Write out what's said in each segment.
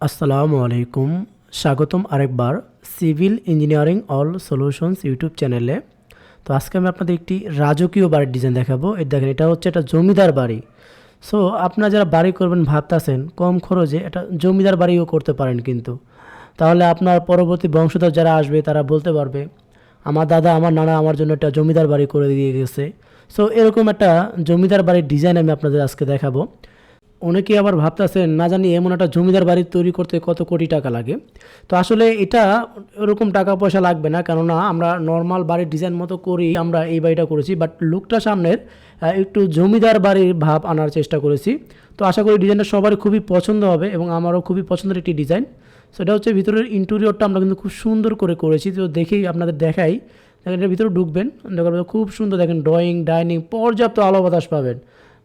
আসসালামু আলাইকুম। স্বাগতম আরেকবার civil engineering all solutions YouTube চ্যানেলে। তো আজকে আমি আপনাদের একটি রাজকীয় বাড়ির ডিজাইন দেখাবো। এই দেখেন, এটা হচ্ছে একটা জমিদার বাড়ি। সো আপনারা যারা বাড়ি করবেন, ভাবতেছেন কম খরচে এটা জমিদার বাড়িও করতে পারেন কিন্তু। তাহলে আপনার পরবর্তী বংশধর যারা আসবে, তারা বলতে পারবে, আমার দাদা, আমার নানা আমার জন্য একটা জমিদার বাড়ি করে দিয়ে গেছে। সো এরকম একটা জমিদার বাড়ির ডিজাইন আমি আপনাদের আজকে দেখাবো। অনেকে আবার ভাবতেছেন, না জানি এমন একটা জমিদার বাড়ি তৈরি করতে কত কোটি টাকা লাগে। তো আসলে এটা ওরকম টাকা পয়সা লাগবে না, কেননা আমরা নর্মাল বাড়ির ডিজাইন মতো করেই আমরা এই বাড়িটা করেছি বাট লুকটা সামনের একটু জমিদার বাড়ির ভাব আনার চেষ্টা করেছি। তো আশা করি ডিজাইনটা সবারই খুবই পছন্দ হবে এবং আমারও খুবই পছন্দের একটি ডিজাইন সেটা হচ্ছে ভিতরের ইন্টেরিয়রটা আমরা কিন্তু খুব সুন্দর করে করেছি, তো দেখেই আপনাদের দেখাই। দেখেন এটার ভিতরে ঢুকবেন পরে খুব সুন্দর, দেখেন ড্রয়িং ডাইনিং পর্যাপ্ত আলো বাতাস পাবেন।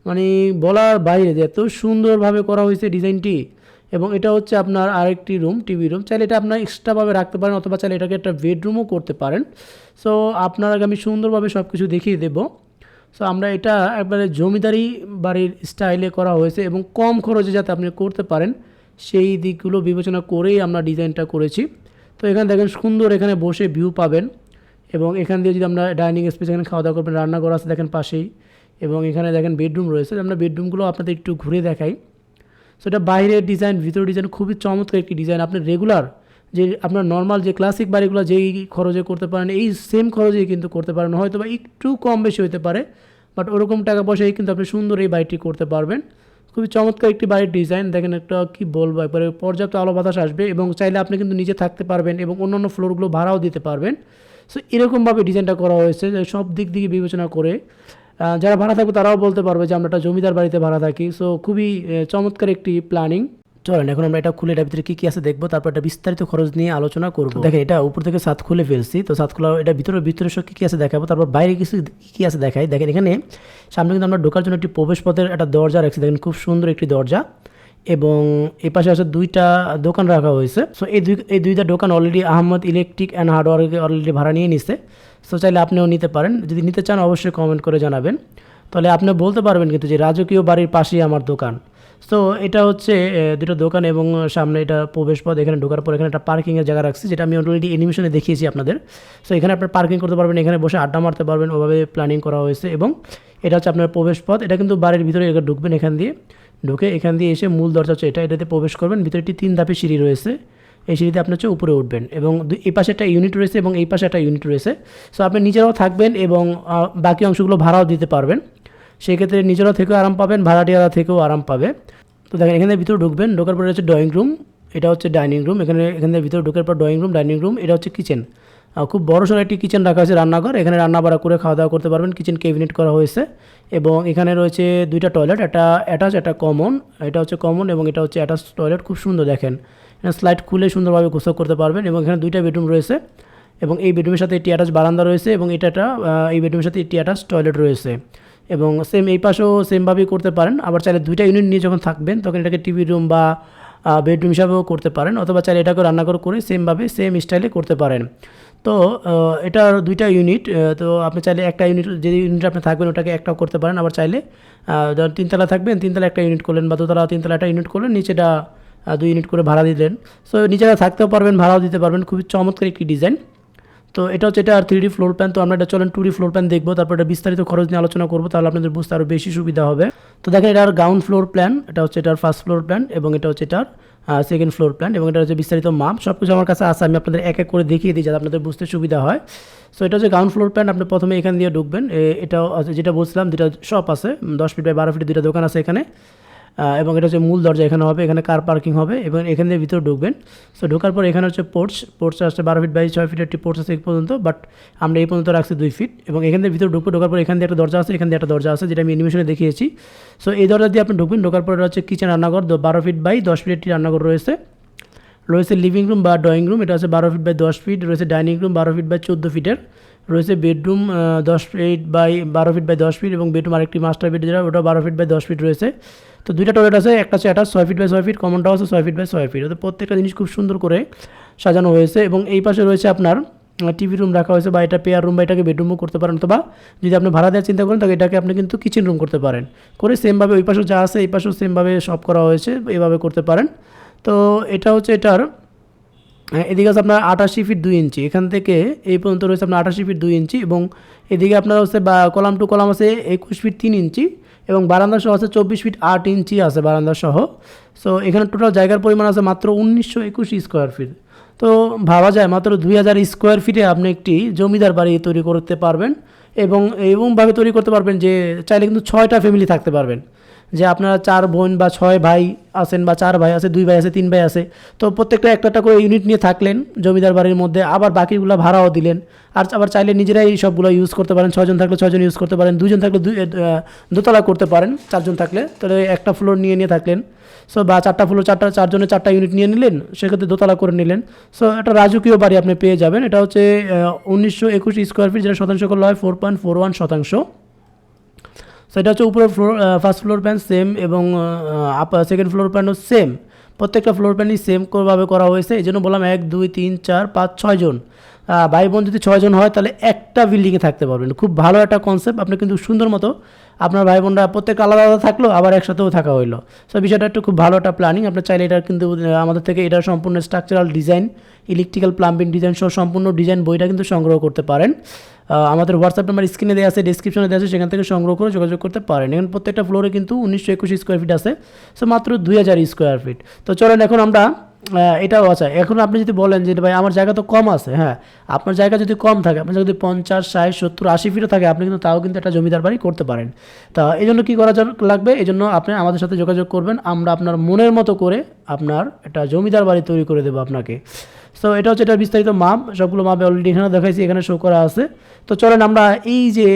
মানে বলার বাইরে যে এত সুন্দরভাবে করা হয়েছে ডিজাইনটি, এবং এটা হচ্ছে আপনার আরেকটি রুম টিভি রুম চাইলে এটা আপনার এক্সট্রাভাবে রাখতে পারেন, অথবা চাইলে এটাকে একটা বেডরুমও করতে পারেন। সো আপনাকে আমি সুন্দরভাবে সব কিছু দেখিয়ে দেবো। সো আমরা এটা একবারে জমিদারি বাড়ির স্টাইলে করা হয়েছে, এবং কম খরচে যাতে আপনি করতে পারেন, সেই দিকগুলো বিবেচনা করেই আমরা ডিজাইনটা করেছি। তো এখানে দেখেন সুন্দর এখানে বসে ভিউ পাবেন, এবং এখান দিয়ে যদি আমরা ডাইনিং স্পেস এখানে খাওয়া দাওয়া করবেন, রান্নাঘর আছে দেখেন পাশেই। এবং এখানে দেখেন বেডরুম রয়েছে। আমরা বেডরুমগুলো আপনাদের একটু ঘুরে দেখাই। সো এটা বাইরের ডিজাইন ভিতরের ডিজাইন খুবই চমৎকার একটি ডিজাইন আপনি রেগুলার যে, আপনার নর্মাল যে ক্লাসিক বাড়িগুলো যেই খরচে করতে পারেন, এই সেম খরচেই কিন্তু করতে পারেন। হয়তো বা একটু কম বেশি হতে পারে বাট ওরকম টাকা পয়সায় কিন্তু আপনি সুন্দর এই বাড়িটি করতে পারবেন। খুবই চমৎকার একটি বাড়ির ডিজাইন দেখেন একটা কী বলব, একবারে পর্যাপ্ত আলো বাতাস আসবে এবং চাইলে আপনি কিন্তু নিজে থাকতে পারবেন এবং অন্যান্য ফ্লোরগুলো ভাড়াও দিতে পারবেন। সো এরকমভাবে ডিজাইনটা করা হয়েছে। সব দিক দিকে বিবেচনা করে যারা ভাড়া থাকবে তারাও বলতে পারবে যে আমরা একটা জমিদার বাড়িতে ভাড়া থাকি। সো খুবই চমৎকার একটি প্ল্যানিং চলেন এখন আমরা এটা খুলে এটার ভিতরে কী কী আছে দেখব তারপর একটা বিস্তারিত খরচ নিয়ে আলোচনা করব। দেখেন এটা উপর থেকে সাত খুলে ফেলছি তো সাত খোলা এটা ভিতরে ভিতরে সব কী কী আছে দেখাবো তারপর বাইরে কিছু কী কী আছে দেখাই। দেখেন এখানে সামনে কিন্তু আমরা ঢোকার জন্য একটি প্রবেশ পথের একটা দরজা রাখছি। দেখেন খুব সুন্দর একটি দরজা। এবং এই পাশে আছে দুইটা দোকান রাখা হয়েছে। সো এই দুই এই দুইটা দোকান অলরেডি আহমদ ইলেকট্রিক অ্যান্ড হার্ডওয়ারকে অলরেডি ভাড়া নিয়ে নিছে। সো চাইলে আপনিও নিতে পারেন। যদি নিতে চান, অবশ্যই কমেন্ট করে জানাবেন। তাহলে আপনি বলতে পারবেন কিন্তু যে রাজকীয় বাড়ির পাশেই আমার দোকান। সো এটা হচ্ছে দুটো দোকান এবং সামনে এটা প্রবেশ পথ এখানে ঢোকার পর এখানে একটা পার্কিংয়ের জায়গা রাখছি, যেটা আমি অলরেডি অ্যানিমেশনে দেখিয়েছি আপনাদের। সো এখানে আপনার পার্কিং করতে পারবেন, এখানে বসে আড্ডা মারতে পারবেন। ওভাবে প্ল্যানিং করা হয়েছে এবং এটা হচ্ছে আপনার প্রবেশ পথ এটা কিন্তু বাড়ির ভিতরে এখানে ঢুকবেন এখান দিয়ে। ঢুকে এখান দিয়ে এসে মূল দরজা হচ্ছে এটা। এটাতে প্রবেশ করবেন। ভিতরে একটি তিন ধাপে সিঁড়ি রয়েছে। এই সিঁড়িতে আপনি হচ্ছে উপরে উঠবেন এবং এই পাশে একটা ইউনিট রয়েছে এবং এই পাশে একটা ইউনিট রয়েছে। সো আপনি নিজেরাও থাকবেন এবং বাকি অংশগুলো ভাড়াও দিতে পারবেন। সেক্ষেত্রে নিজেরাও থেকেও আরাম পাবেন, ভাড়াটিয়ারা থেকেও আরাম পাবে। তো দেখেন, এখানে ভিতরে ঢুকবেন, ঢোকার পরে হচ্ছে ড্রয়িং রুম এটা হচ্ছে ডাইনিং রুম এখানে এখানে ভিতরে ঢোকার পর ড্রয়িং রুম ডাইনিং রুম এটা হচ্ছে কিচেন খুব বড় সড়ো একটি কিচেন রাখা হয়েছে রান্নাঘর। এখানে রান্না বাড়া করে খাওয়া দাওয়া করতে পারবেন। কিচেন ক্যাবিনেট করা হয়েছে এবং এখানে রয়েছে দুইটা টয়লেট একটা অ্যাটাচ একটা কমন এটা হচ্ছে কমন এবং এটা হচ্ছে অ্যাটাচ টয়লেট খুব সুন্দর দেখেন। এখানে স্লাইড খুলে সুন্দরভাবে গোসল করতে পারবেন এবং এখানে দুইটা বেডরুম রয়েছে এবং এই বেডরুমের সাথে একটি অ্যাটাচ বারান্দা রয়েছে এবং এটা একটা এই বেডরুমের সাথে একটি অ্যাটাচ টয়লেট রয়েছে এবং সেম এই পাশেও সেমভাবেই করতে পারেন। আবার চাইলে দুইটা ইউনিট নিয়ে যখন থাকবেন তখন এটাকে টিভি রুম বা বেডরুম হিসাবেও করতে পারেন অথবা চাইলে এটাকে রান্নাঘর করে সেমভাবে সেম স্টাইলে করতে পারেন। তো এটা দুইটা ইউনিট তো আপনি চাইলে একটা ইউনিট যে ইউনিট আপনি থাকবেন ওটাকে একটাও করতে পারেন। আবার চাইলে যখন তিনতলা থাকবেন, তিনতলা একটা ইউনিট করলেন বা দোতলা, তিনতলা একটা ইউনিট করলেন, নিচেটা দুই ইউনিট করে ভাড়া দিলেন। সো নিচেটা থাকতেও পারবেন, ভাড়াও দিতে পারবেন। খুবই চমৎকার একটি ডিজাইন তো এটা হচ্ছে, এটা আর থ্রি ডি ফ্লোর প্ল্যান তো আমরা এটা চলেন টু ডি ফ্লোর প্ল্যান দেখব, তারপর এটা বিস্তারিত খরচ নিয়ে আলোচনা করব, তাহলে আপনাদের বুঝতে আরও বেশি সুবিধা হবে। তো দেখেন এটার গ্রাউন্ড ফ্লোর প্ল্যান এটা হচ্ছে এটার ফার্স্ট ফ্লোর প্ল্যান এবং এটা হচ্ছে এটার সেকেন্ড ফ্লোর প্ল্যান এবং এটা হচ্ছে বিস্তারিত মাপ সব কিছু আমার কাছে আছে, আমি আপনাদের এক এক করে দেখিয়ে দিই যাতে আপনাদের বুঝতে সুবিধা হয়। সো এটা হচ্ছে গ্রাউন্ড ফ্লোর প্ল্যান আপনি প্রথমে এখান দিয়ে ঢুকবেন, এ- এটাও যেটা বলছিলাম দুটা শপ আছে দশ ফিট বাই বারো ফিট দুটা দোকান আছে এখানে। এবং এটা হচ্ছে মূল দরজা এখানে হবে, এখানে কার পার্কিং হবে এবং এখান দিয়ে ভিতরে ঢুকবেন। সো ঢোকার পর এখানে হচ্ছে পোর্টস পোর্টস আসছে বারো ফিট বাই ছয় ফিট একটি পোর্টস আছে এই পর্যন্ত বাট আমরা এই পর্যন্ত রাখছি দুই ফিট এবং এখান দিয়ে ভিতরে ঢুকবো, ঢোকার পর এখান দিয়ে একটা দরজা আছে, এখান দিয়ে একটা দরজা আছে যেটা আমি অ্যানিমেশনে দেখিয়েছি। সো এই দরজা দিয়ে আপনি ঢুকবেন, ঢোকার পর হচ্ছে কিচেন রান্নাঘর বারো ফিট বাই দশ ফিট একটি রান্নাঘর রয়েছে। রয়েছে লিভিং রুম বা ড্রয়িং রুম এটা হচ্ছে বারো ফিট বাই দশ ফিট রয়েছে ডাইনিং রুম বারো ফিট বাই চোদ্দ ফিটের রয়েছে বেডরুম দশ ফিট বাই বারো ফিট বাই দশ ফিট এবং বেডরুম আরেকটি মাস্টার বেড যেটা ওটা বারো ফিট বাই দশ ফিট রয়েছে। তো দুইটা টয়লেট আছে, একটা হচ্ছে অ্যাটাচ ছয় ফিট বাই ছয় ফিট কমনটাও আছে, ছয় ফিট বাই ছয় ফিট তো প্রত্যেকটা জিনিস খুব সুন্দর করে সাজানো হয়েছে এবং এই পাশে রয়েছে আপনার টিভি রুম রাখা হয়েছে বা এটা পেয়ার রুম বা এটাকে বেডরুমও করতে পারেন অথবা যদি আপনি ভাড়া দেওয়ার চিন্তা করেন, তাহলে এটাকে আপনি কিন্তু কিচেন রুম করতে পারেন। করে সেমভাবে ওই পাশেও যা আছে, এই পাশেও সেমভাবে সব করা হয়েছে, এভাবে করতে পারেন। তো এটা হচ্ছে এটার এদিকে আছে আপনার আটাশি ফিট দুই ইঞ্চি এখান থেকে এই পর্যন্ত রয়েছে আপনার আটাশি ফিট দুই ইঞ্চি এবং এদিকে আপনার হচ্ছে বা কলাম টু কলাম আছে একুশ ফিট তিন ইঞ্চি এবং বারান্দা সহ আছে চব্বিশ ফিট আট ইঞ্চি আছে বারান্দা সহ। সো এখানে টোটাল জায়গার পরিমাণ আছে মাত্র উনিশশো একুশ স্কোয়ার ফিট তো ভাবা যায় মাত্র দুই হাজার স্কোয়ার ফিটে আপনি একটি জমিদার বাড়ি তৈরি করতে পারবেন এবং এরকমভাবে তৈরি করতে পারবেন যে চাইলে কিন্তু ছয়টা ফ্যামিলি থাকতে পারবেন। যে আপনারা চার বোন বা ছয় ভাই আছেন বা চার ভাই আছে, দুই ভাই আছে, তিন ভাই আছে, তো প্রত্যেকটা একটা একটা করে ইউনিট নিয়ে থাকলেন জমিদার বাড়ির মধ্যে, আবার বাকিগুলো ভাড়াও দিলেন। আর আবার চাইলে নিজেরাই সবগুলো ইউজ করতে পারেন ছজন থাকলে ছজন ইউজ করতে পারেন দুজন থাকলে দুই দোতলা করতে পারেন, চারজন থাকলে তাহলে একটা ফ্লোর নিয়ে নিয়ে থাকলেন। সো বা চারটা ফ্লোর চারটা, চারজনের চারটা ইউনিট নিয়ে নিলেন, সেক্ষেত্রে দোতলা করে নিলেন। সো একটা রাজকীয় বাড়ি আপনি পেয়ে যাবেন, এটা হচ্ছে উনিশশো একুশ স্কোয়ার ফিট যেটা শতাংশ করলে হয় ফোর পয়েন্ট ফোর ওয়ান শতাংশ। সো এটা হচ্ছে উপরের floor first floor plan same এবং সেকেন্ড ফ্লোর প্যানও সেম প্রত্যেকটা ফ্লোর প্যানই সেম করা হয়েছে। এই জন্য বললাম এক, দুই, তিন, চার, পাঁচ ছয়জন ভাই বোন যদি ছয়জন হয়, তাহলে একটা বিল্ডিংয়ে থাকতে পারবেন। খুব ভালো একটা কনসেপ্ট আপনি কিন্তু সুন্দর মতো আপনার ভাই বোনরা প্রত্যেক আলাদা আলাদা থাকল, আবার একসাথেও থাকা হইল। সো বিষয়টা একটু খুব ভালো একটা প্ল্যানিং আপনার চাইলে এটা কিন্তু আমাদের থেকে এটা সম্পূর্ণ structural design electrical plumbing design সহ সম্পূর্ণ ডিজাইন বইটা কিন্তু সংগ্রহ করতে পারেন। আমাদের হোয়াটসঅ্যাপ নাম্বার স্ক্রিনে দেওয়া আছে ডিসক্রিপশনে দেওয়া আছে, সেখান থেকে সংগ্রহ করে যোগাযোগ করতে পারেন। এখন প্রত্যেকটা ফ্লোরে কিন্তু উনিশশো একুশ স্কোয়ার ফিট আছে। সো মাত্র দুই হাজার স্কোয়ার ফিট তো চলেন এখন আমরা এটাও আছে। এখন আপনি যদি বলেন যে, ভাই, আমার জায়গা তো কম আছে। হ্যাঁ আপনার জায়গা যদি কম থাকে, আপনার যদি পঞ্চাশ, ষাট, সত্তর, আশি ফিটও থাকে, আপনি কিন্তু তাও কিন্তু একটা জমিদার বাড়ি করতে পারেন। তা এই জন্য কী করা লাগবে? এই জন্য আপনি আমাদের সাথে যোগাযোগ করবেন। আমরা আপনার মনের মতো করে আপনার একটা জমিদার বাড়ি তৈরি করে দেবো আপনাকে। তো এটা হচ্ছে এটার বিস্তারিত মাপ। সবগুলো মাপে অলরেডি এখানে দেখাইছি, এখানে শো করা আছে। তো চলেন আমরা এই যে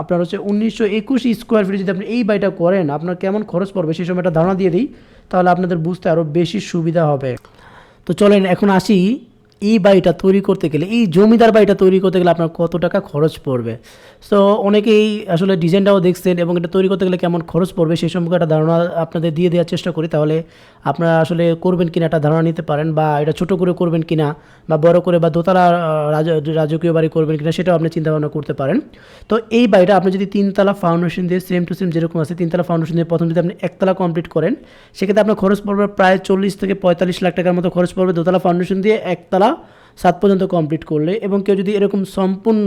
আপনার হচ্ছে উনিশশো একুশ স্কোয়ার ফিটে যদি আপনি এই বাড়িটা করেন, আপনার কেমন খরচ পড়বে? সেই সময় একটা ধারণা দিয়ে দিই। তাহলে আপনাদের বুঝতে আরও বেশি সুবিধা হবে। তো চলেন এখন আসি এই বাড়িটা তৈরি করতে গেলে, এই জমিদার বাড়িটা তৈরি করতে গেলে আপনার কত টাকা খরচ পড়বে? সো অনেকেই আসলে ডিজাইনটাও দেখছেন এবং এটা তৈরি করতে গেলে কেমন খরচ পড়বে সেই সম্পর্কে একটা ধারণা আপনাদের দিয়ে দেওয়ার চেষ্টা করি। তাহলে আপনারা আসলে করবেন কিনা একটা ধারণা নিতে পারেন বা এটা ছোট করে করবেন কিনা বা বড় করে বা দোতলা রাজকীয় বাড়ি করবেন কিনা সেটাও আপনি চিন্তা ভাবনা করতে পারেন। তো এই বাড়িটা আপনি যদি তিনতলা ফাউন্ডেশন দিয়ে সেম টু সেম যেরকম আছে, তিনতলা ফাউন্ডেশন দিয়ে প্রথম যদি আপনি একতলা কমপ্লিট করেন, সেক্ষেত্রে আপনার খরচ পড়বে প্রায় চল্লিশ থেকে পঁয়তাল্লিশ লাখ টাকার মতো খরচ পড়বে দোতলা ফাউন্ডেশন দিয়ে একতলা সাত পর্যন্ত কমপ্লিট করলে এবং কেউ যদি এরকম সম্পূর্ণ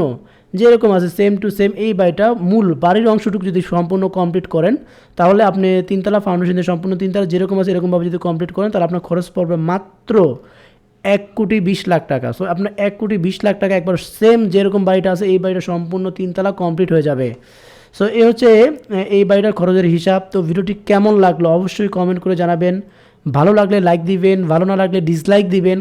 যেরকম আছে সেম টু সেম এই বাড়িটা মূল বাড়ির অংশটুকু যদি সম্পূর্ণ কমপ্লিট করেন, তাহলে আপনি তিনতলা ফাউন্ডেশন দিয়ে সম্পূর্ণ তিনতলা যেরকম আছে এরকমভাবে যদি কমপ্লিট করেন, তাহলে আপনার খরচ পড়বে মাত্র এক কোটি বিশ লাখ টাকা। সো আপনার এক কোটি বিশ লাখ টাকা একবার সেম যেরকম বাড়িটা আছে, এই বাড়িটা সম্পূর্ণ তিনতলা কমপ্লিট হয়ে যাবে। সো এ হচ্ছে এই বাড়িটার খরচের হিসাব। তো ভিডিওটি কেমন লাগল? অবশ্যই কমেন্ট করে জানাবেন। ভালো লাগলে লাইক দিবেন, ভালো না লাগলে ডিসলাইক দিবেন।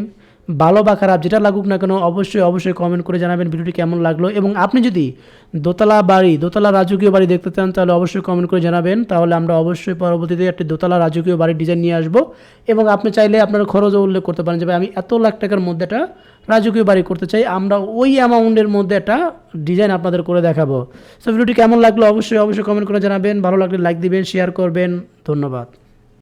ভালো বা খারাপ, যেটা লাগুক না কেন অবশ্যই অবশ্যই কমেন্ট করে জানাবেন ভিডিওটি কেমন লাগল। এবং আপনি যদি দোতলা বাড়ি, দোতলা রাজকীয় বাড়ি দেখতে চান, তাহলে অবশ্যই কমেন্ট করে জানাবেন। তাহলে আমরা অবশ্যই পরবর্তীতে একটি দোতলা রাজকীয় বাড়ির ডিজাইন নিয়ে আসব। এবং আপনি চাইলে আপনার খরচও উল্লেখ করতে পারেন যে আমি এত লাখ টাকার মধ্যে একটা রাজকীয় বাড়ি করতে চাই। আমরা ওই অ্যামাউন্টের মধ্যে একটা ডিজাইন আপনাদের করে দেখাবো। সো ভিডিওটি কেমন লাগল? অবশ্যই অবশ্যই কমেন্ট করে জানাবেন। ভালো লাগলে লাইক দিবেন শেয়ার করবেন। ধন্যবাদ।